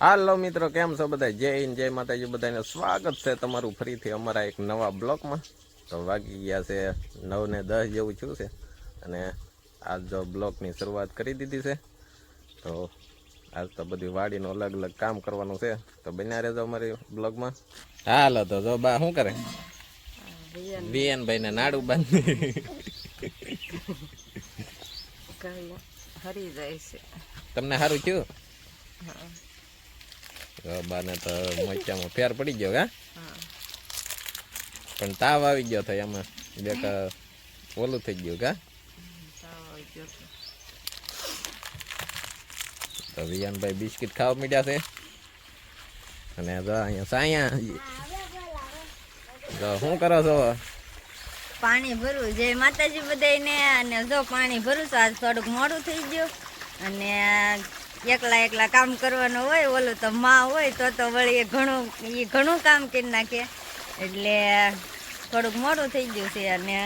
હાલો મિત્રો કેમ છો બધા? જય હિન્દ જય માતાજી. બધાને સ્વાગત છે તમારું ફરીથી અમારા એક નવા બ્લોકમાં. તો વાગી ગયા છે નવ ને દસ જેવું થયું છે. અને આજ જો બ્લોકની શરૂઆત કરી દીધી છે. તો આજ તો બધી વાડીનું અલગ અલગ કામ કરવાનું છે. તો બન્યા રહેજો અમારી બ્લોગમાં હાલો તો જો બા શું કરે? વિયનભાઈ ને નાડું બાંધી. હરી જાય છે. તમને સારું થયું? બાને તો મોચામાં ફેર પડી ગયો હા પણ તાવ આવી ગયો થાય એમાં બે ઓલું થઈ ગયું કા. તો વિયાનભાઈ બિસ્કિટ ખાવા મીડ્યા છે. અને જો અહીંયા સાયા જો શું કરો છો? પાણી ભરવું જય માતાજી બધાને અને જો પાણી ભરું છું આજ થોડુંક મોડું થઈ ગયું. અને એકલા એકલા કામ કરવાનું હોય ઓલું તો માં હોય તો તો વળી એ ઘણું એ ઘણું કામ કરી નાખે. એટલે થોડુંક મોડું થઈ ગયું છે અને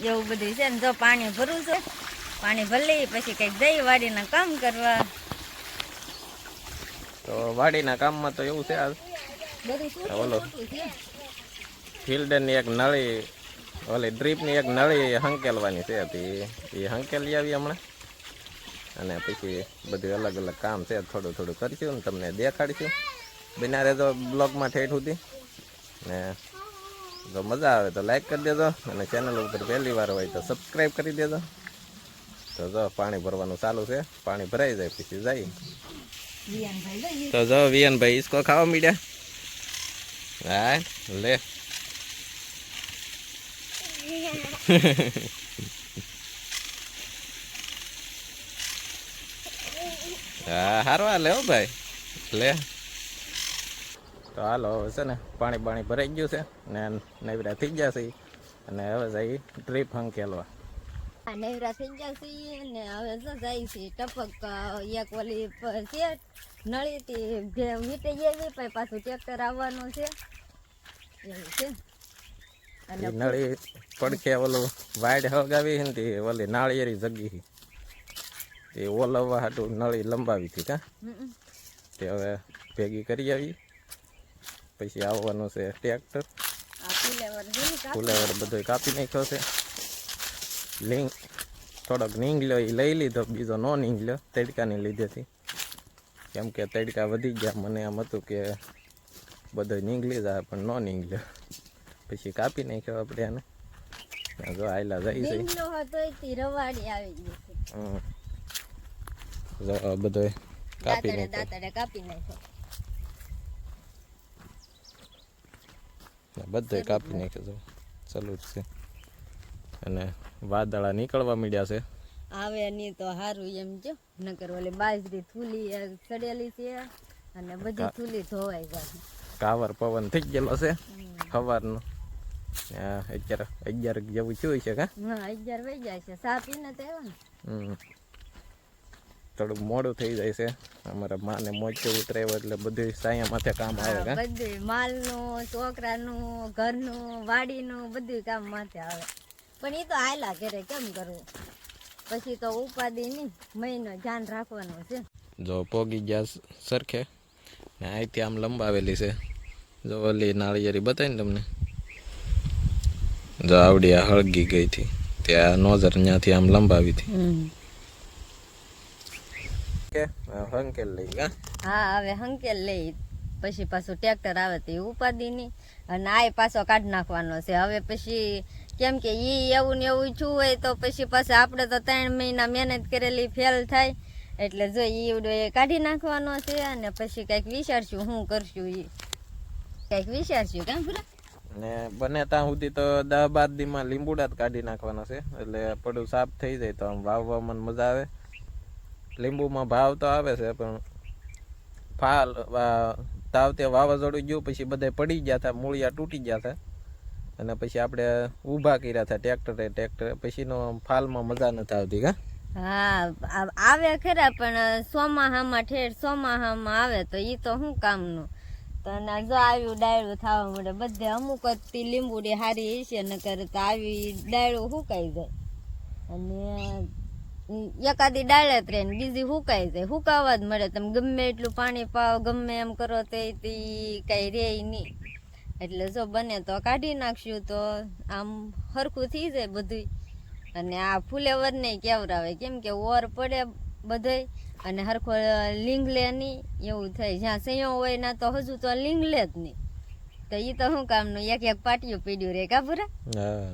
એવું બધું છે ને જો પાણી ભરું છે પાણી ભરી પછી કંઈક જઈ વાડીના કામ કરવા. તો વાડીના કામમાં તો એવું છે આ ઓલો. ફિલ્ડની એક નળી ઓલી ડ્રીપની એક નળી હંકેલવાની છે એ હંકેલી આવી હમણાં? અને પછી બધું અલગ અલગ કામ છે. થોડું થોડું કરીશું ને તમને દેખાડીશું. બિના તો બ્લોગમાં ઠેઠ સુધી. ને જો મજા આવે તો લાઈક કરી દેજો અને ચેનલ ઉપર પહેલી વાર હોય તો સબસ્ક્રાઈબ કરી દેજો. તો જો પાણી ભરવાનું ચાલુ છે. પાણી ભરાઈ જાય પછી જાય. તો જો વિયનભાઈ ઈસકો ખાવા મીડ્યા. હા, લે. હા હારો હાલે હો ભાઈ. લે. તો હાલો હવે છે ને પાણી પાણી ભરાઈ ગયું છે ને નવરા થઈ છે. અને હવે જઈ ટ્રીપ હંકેલવા આ નેવરા થઈ છીએ ને હવે તો જાય છે ટપક એક ઓલી છે નળીથી જે મીટી જેવી પછી પાછું ટ્રેક્ટર આવવાનું છે. એવું છે. અને નળી પડખે ઓલું વાઈડ હગાવી હતી ઓલી નાળિયેરી જગી. એ ઓલવવા હાટું નળી લંબાવી હતી કા? તે હવે ભેગી કરી આવી. પછી આવવાનું છે ટ્રેક્ટર. ફુલેવર બધું કાપી નાખ્યો છે. લીંગ થોડોક નીંગલ્યો એ લઈ લીધો બીજો નો નીંગલ્યો તડકાની લીધેથી કેમ કે તડકા વધી ગયા મને એમ હતું કે બધો નીંગલી જાય પણ નો નીંગલ્યો પછી કાપી નાખ્યો આપણે એને. જો આયલા જઈ જઈ રવાડી આવી ગઈ છે હમ. જો આ બધો કાપી દાંતડે નાખ્યો દાંતડે કાપી નાખ્યો બધો કાપી નાખ્યો જો ચાલુ જ છે અને વાદળા નીકળવા માંડ્યા છે આવે નહીં તો સારું એમ જો નકર ઓલી બાજરી થૂલી અ, ચડેલી છે અને બધી કા- થૂલી ધોવાઈ જાય કાવર પવન થઈ ગયેલો છે હમ. સવારનો આ અત્યારે અગિયાર જેવું થયું છે કા હા અગિયાર વાઈ જાય છે સા પીને તો આવ્યો ને હમ. થોડુંક મોડું થઈ જાય છે. અમારા માને મોજે ઉતરાયો એટલે બધું સાયા માથે કામ આવે કા? બધું માલનું છોકરાનું ઘરનું વાડીનું બધું કામ માથે આવે. પણ એ તો આયલા ઘરે કેમ કરવું? પછી તો ઉપાધિ નહીં મહિનો ધ્યાન રાખવાનું છે. જો પોગી ગયા સરખે. ને અહીંથી આમ લંબાવેલી છે. જો ઓલી નાળિયેરી બતાવી ને તમને. જો આવડી આ હળગી ગઈ હતી. ત્યાં નોઝર ત્યાંથી આમ લંબાવી હતી. કે હંકેલ લઈ હા હવે હંકેલ લઈ. પછી પાછું ટ્રેક્ટર આવે તો એ ઉપાધિ નહીં અને આ પાછો કાઢી નાખવાનો છે. હવે પછી કેમ કે ઈ એવું ને એવું છું હોય તો પછી પાછા આપણે તો ત્રણ મહિના મહેનત કરેલી ફેલ થાય. એટલે જો એ કાઢી નાખવાનો છે અને પછી કંઈક વિચારશું શું કરશું એ કંઈક વિચારશું કેમ પૂરા ને બને ત્યાં સુધી તો દસ બાર દીમાં લીંબુડા જ કાઢી નાખવાના છે. એટલે પડું સાફ થઈ જાય તો આમ વાવવામાં મજા આવે. લીંબુમાં ભાવ તો આવે છે, પણ ફાલ તાવ તે વાવાઝોડું ગયું, પછી બધા પડી ગયા હતા મૂળિયા તૂટી ગયા હતા અને પછી આપણે ઊભા કર્યા હતા ટ્રેક્ટરે ટ્રેક્ટરે, પછીનો ફાલમાં મજા નથી આવતી કા હા આવે ખરા, પણ ચોમાહામાં ઠેર, ચોમાહામાં આવે તો એ તો શું કામનું? તો ના જો આવ્યું ડાયળું થવા મળે બધે અમુક જ લીંબુડી હારી હશે, નકર તો આવી ડાયરું સુકાઈ જાય? અને એકાદી ડાળે જ બીજી હુકાઈ જાય. હુકાવા જ મળે. તમે ગમે એટલું પાણી પાવ ગમે એમ કરો તે કઈ રે નહીં. એટલે જો બને તો કાઢી નાખશું તો આમ હરખું થઈ જાય બધું અને આ ફુલેવર ને કેવરાવે. કેમ કે ઓર પડે બધે અને હરખો લીંગલે નહીં. એવું થાય. જ્યાં સંયો હોય ના તો હજુ તો લીંગલે જ નહીં. તો એ તો શું કામનું? એક એક પાટિયું પીડ્યું રે. કા પૂરા હા.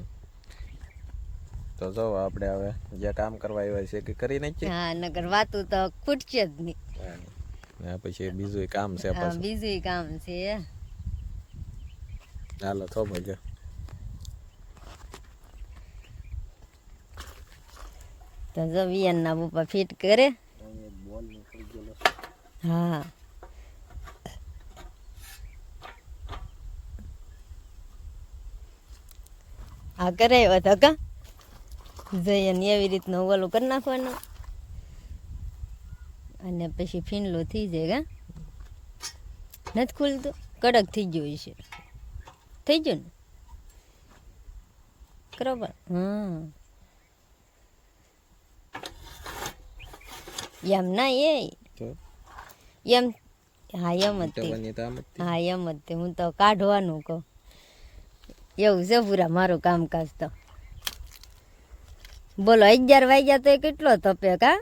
તો જો આપણે હવે જે કામ કરવા આવ્યા છે કે કરી નાખીએ? હા નગર વાતું તો ખૂટશે જ નહીં. ને પછી બીજું કામ છે પાછું. બીજું કામ છે. હાલો થોભો જો તો જો વિયન ના પપ્પા ફિટ કરે. હા. આ કરે તો કા? જઈએ ને એવી રીતનું ઓલું કરી નાખવાનું. અને પછી ફીનલું થઈ જાય હા? નથી ખુલતું? કડક થઈ ગયું છે થઈ ગયું ને? બરોબર? હા એમ ના એ. એમ હા એમ જ. હા એમ જ તે. હું તો કાઢવાનું કહું. એવું છે પૂરા મારું કામકાજ તો. બોલો અગિયાર વાગ્યા તો કેટલો તપે કા?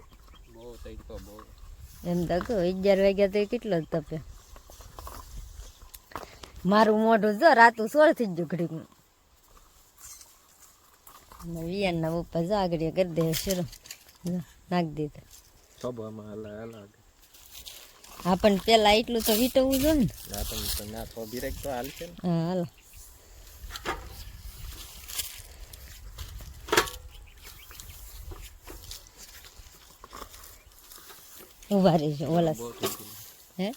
એમ તો કહો અગિયાર વાગ્યા તો કેટલો તપે? મારું મોઢું જો રાતું સોળ થઈ ગયું ઘડીકનું વિયાનના ઉપર જો આગળ કરી દે શરૂ. નાખી દીધું. હા પણ પેલા એટલું તો વીટવું જોઈએ ને. હા હાલો. ઊભા રહેજો ઓલા હે.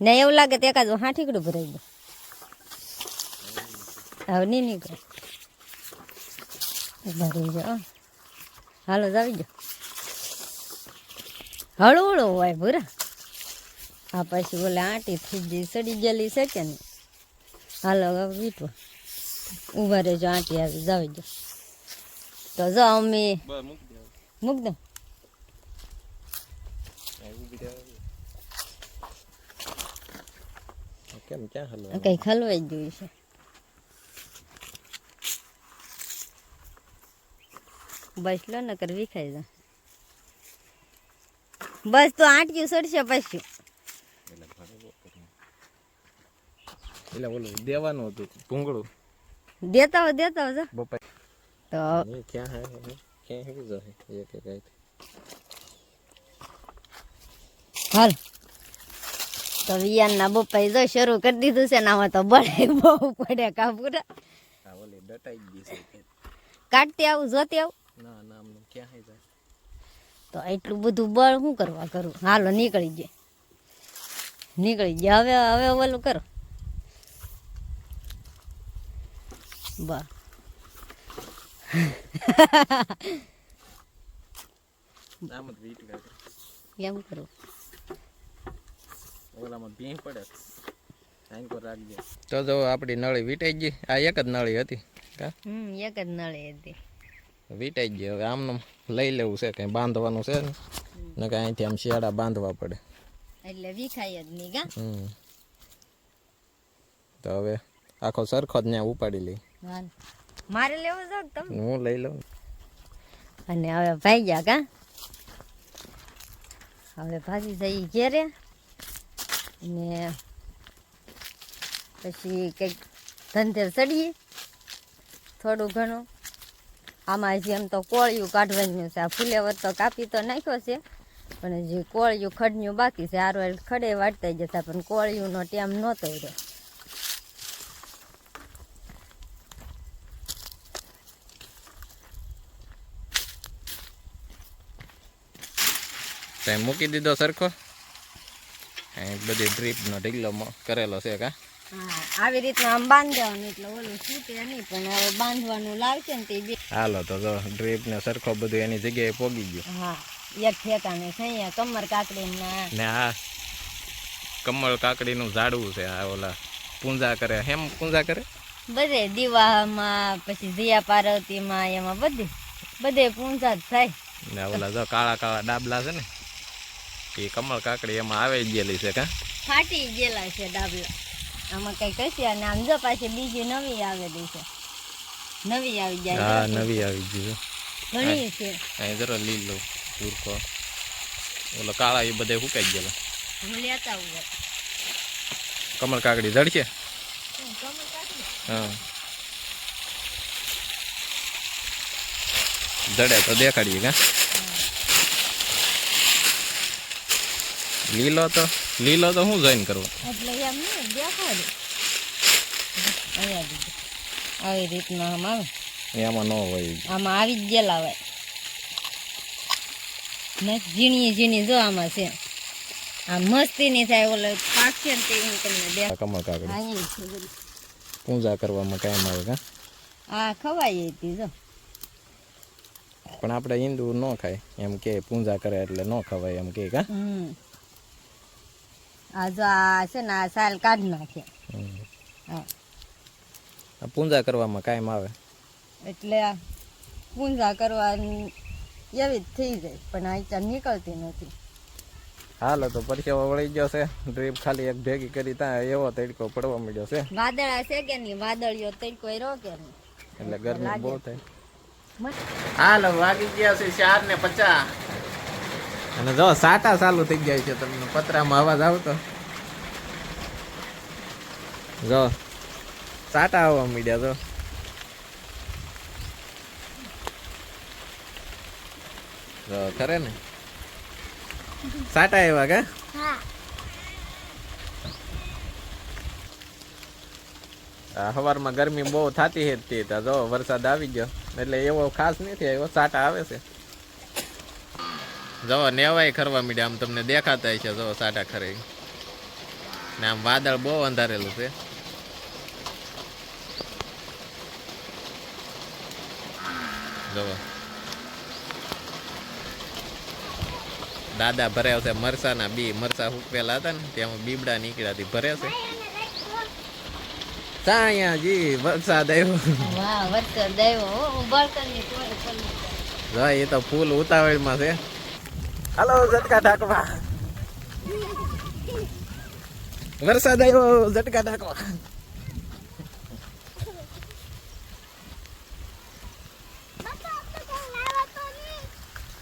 ને એવું લાગે તો એકાદ હા ઠીકડું ભરાઈ ગયું. હવે નહીં નીકળે. ઊભા રહેજો જાઓ હાલો જાવી જાઓ. હળવું હળવું હોય ભૂરા. આ પછી ઓલે આંટી ગઈ સડી ગયેલી છે કે નહીં? હાલો હવે વીટવા ઊભા રહેજો આંટી આવી જાવી જાઓ. તો જો અમે બસ મૂક દે મૂક દો. કેમ ક્યાં હલવા? કંઈક હલવાઈ જોઈ છે. બસ લો નકર વિખાઈ જા બસ તો આંટ્યું સડશે પછી. એટલે ઓલું દેવાનું હતું ભૂંગળું. દેતા હો દેતા હો જા બપા તો એ ક્યાં હે હે? ક્યાં હે જાય એક એક આઈ હાલ તો વિયાનના બપાઈ જો શરૂ કરી દીધું છે ને આમાં તો બળે બહુ પડે કાપુરા આ ડટાઈ ગઈ છે કાઢતી આવું જોતી આવું ના ના આમનું ક્યાં હે જાય તો એટલું બધું બળ શું કરવા કરું હાલો નીકળી જાય નીકળી જાય હવે હવે ઓલું કરો બા આમ જ વીટ કાઢે એમ કરું. ઓલામાં ભીં પડે. આઈન રાખજે. તો જો આપણી નળી વીટાઈ ગઈ. આ એક જ નળી હતી. કા? હમ એક જ નળી હતી. વીટાઈ ગઈ. હવે આમનું લઈ લેવું છે. કંઈ બાંધવાનું છે ને? ને કે અહીંથી આમ શિયાળા બાંધવા પડે. એટલે વીખાય જ નહીં કા? હમ. તો હવે આખો સરખો જ ત્યાં ઉપાડી લઈ. મારે લેવું છે તમે? હું લઈ લઉં. અને હવે ભાઈ ગયા કા? હવે ભાજી જઈ ઘેરે. ને પછી કંઈક ધંધે ચડીએ. થોડું ઘણું. આમાં હજી એમ તો કોળિયું કાઢવાનું છે આ ફુલેવર તો કાપી તો નાખ્યો છે. પણ હજી કોળિયું ખડન્યું બાકી છે આરો ખડે વાટતા જતા પણ કોળિયુંનો ટાઈમ નહોતો રહ્યો. ત્યાં મૂકી દીધો સરખો. એ બધી ડ્રીપનો ઢીલો કરેલો છે કા? હા આવી રીતના આમ બાંધવાનું એટલે ઓલું છૂટે નહીં પણ હવે બાંધવાનું લાવશે ને તે બે હાલો તો જો ડ્રીપ ને સરખો બધું એની જગ્યાએ પોગી ગયું. હા એક ઠેકાણે છે કમર કાકડીના. ને હા કમળ કાકડીનું ઝાડવું છે આ ઓલા પૂંજા કરે. હેમ પૂંજા કરે? બધે દીવામાં પછી જીયા પાર્વતીમાં એમાં બધે બધે પૂંજા જ થાય. ને ઓલા જો કાળા કાળા ડાબલા છે ને એ કમળ કાકડી એમાં આવે ગયેલી છે કા? ફાટી ગયેલા છે ડાબલા. આમાં કઈ કશી અને આમ જો પાછી બીજી નવી આવેલી છે. નવી આવી જાય હા નવી આવી ગઈ છે. ઘણી છે. અહીં જરા લીલો પૂરકો ઓલો કાળા એ બધે સુકાઈ ગયેલા. લેતા આવું કમળ કાકડી જડશે? હા. જડે તો દેખાડીએ કા? લીલો તો લીલો તો શું જોઈન કરવો એટલે એમ નહીં દેખાડે. આવી રીતના આમ આવે. એમાં ન હોય. આમાં આવી જ ગયેલા હોય. મસ્ત ઝીણી ઝીણી જો આમાં છે. આ મસ્તી ની થાય ઓલો પાક છે ને તે હું તમને દેખ કમળ બધું. પૂજા કરવામાં કાયમ આવે કા? આ ખવાય હતી જો. પણ આપણે હિન્દુ ન ખાય. એમ કે પૂજા કરે એટલે ન ખવાય એમ કે કા? હમ. આ જો આ છે ને આ સાલ કાઢ નાખે. હા. આ કરવામાં કાયમ આવે. એટલે પૂંજા કરવાની એવી જ થઈ જાય પણ આ નીકળતી નથી. હાલો તો પરસેવો વળી ગયો છે. ડ્રીપ ખાલી એક ભેગી કરી ત્યાં એવો તડકો પડવા મળ્યો છે. વાદળા છે કે નહીં? વાદળીઓ તડકો રહ્યો કે નહીં? એટલે ગરમી બહુ થાય. હાલો વાગી ગયા છે ચાર ને પચાસ. અને જો સાટા ચાલુ થઈ જાય છે તમને પતરામાં અવાજ આવતો. જો સાટા આવવા મીડ્યા જો. જો ખરે ને? સાટા એવા કે? સવારમાં ગરમી બહુ થતી હતી જો વરસાદ આવી ગયો એટલે એવો ખાસ નથી આવ્યો સાટા આવે છે. જો નેવાય ખરવા મીડ્યા આમ તમને દેખાતા છે જો સાટા ખરે. ને આમ વાદળ બહુ અંધારેલું છે. જો. દાદા ભર્યા છે મરસાના બી મરસા હુકવેલા હતા ને ત્યાં બીબડા નીકળ્યા હતી ભરે છે. સાયાજી વરસાદ આવ્યો. વરસાદ આવ્યો એ તો ફૂલ ઉતાવળમાં છે. હાલો ઝટકા ઢાકવા વરસાદ આવ્યો ઝટકા ઢાકવા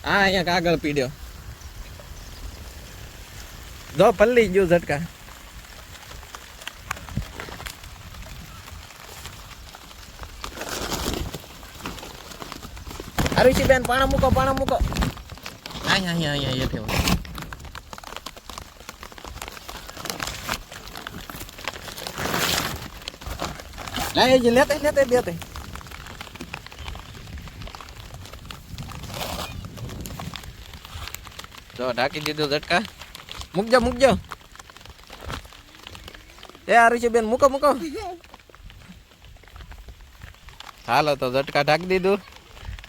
હા અહીંયા કાગળ પીડ્યો જો પલ્લી ગયું ઝટકા આરુષી બેન પાણા મૂકો પાણા મૂકો અહીંયા અહીંયા અહીંયા હેઠે મૂકો. લાય જે લેતે લેતે દેતે જો ઢાંકી દીધો ઝટકા મૂકજો મૂકજો એ આરુષી બેન મૂકો મૂકો હાલો તો ઝટકા ઢાંકી દીધું.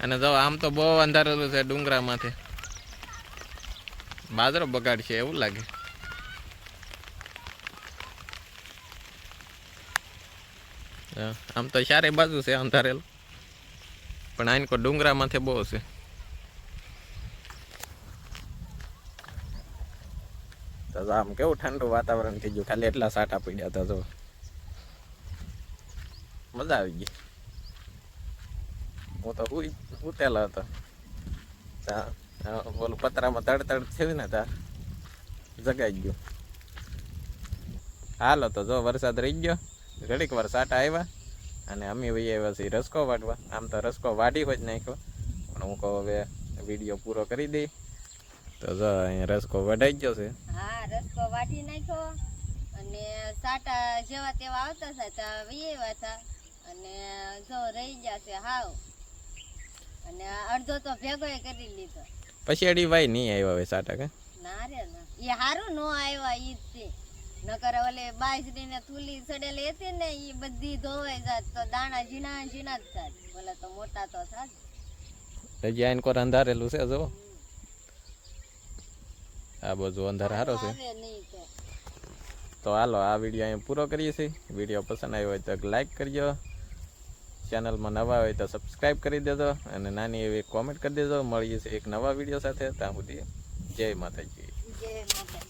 અને જો આમ તો બહુ અંધારેલું છે ડુંગરામાંથી. બાજરો બગાડશે એવું લાગે. આમ તો ચારે બાજુ છે અંધારેલું. પણ આઈને કોઈ ડુંગરામાંથી બહુ છે. આમ કેવું ઠંડુ વાતાવરણ થઈ ગયું, ખાલી એટલા સાટા પડ્યા હતા તો મજા આવી ગઈ. હું તો ઉતેલા હતા. ઓલું પતરામાં તડ તડ થયું ને તાર. જગાઈ ગયું. હાલો તો જો વરસાદ રહી ગયો. ઘડીક વાર સાટા આવ્યા અને અમે ભાઈ આવ્યા છીએ રસકો વાટવા. આમ તો રસકો વાટી હોય જ નાખ્યો. પણ હું કહું હવે વીડિયો પૂરો કરી દઈ. તો જો અહીંયા રસકો વઢાઈ ગયો છે. હા, રસ્કો વાટી નાખ્યો અને સાટા જેવા તેવા આવતા હતા ત્યાં વૈયા હતા. અને જો રહી ગયા છે હાવ. અને અડધો તો ભેગો કરી લીધો. પછી અડી ભાઈ નહીં આવ્યો હવે સાટા કે ના રે ના. એ હારું નો આવ્યા ઈ તે નકર ઓલે બાજરીને થૂલી સડેલી હતી ને ઈ બધી ધોવાઈ જાત તો દાણા ઝીણા ઝીણા જ થાત. ઓલા તો મોટા તો થાત. હજી આઈને કોર અંધારેલું છે જો આ બધું અંધાર હારો છે. તો. હાલો આ વીડિયો અહીં પૂરો કરીએ છીએ. વીડિયો પસંદ આવ્યો હોય તો લાઈક કરજો. ચેનલમાં નવા હોય તો સબસ્ક્રાઈબ કરી દેજો અને નાની એવી કોમેન્ટ કરી દેજો. મળીએ એક નવા વીડિયો સાથે. ત્યાં સુધી જય માતાજી. જય માતાજી.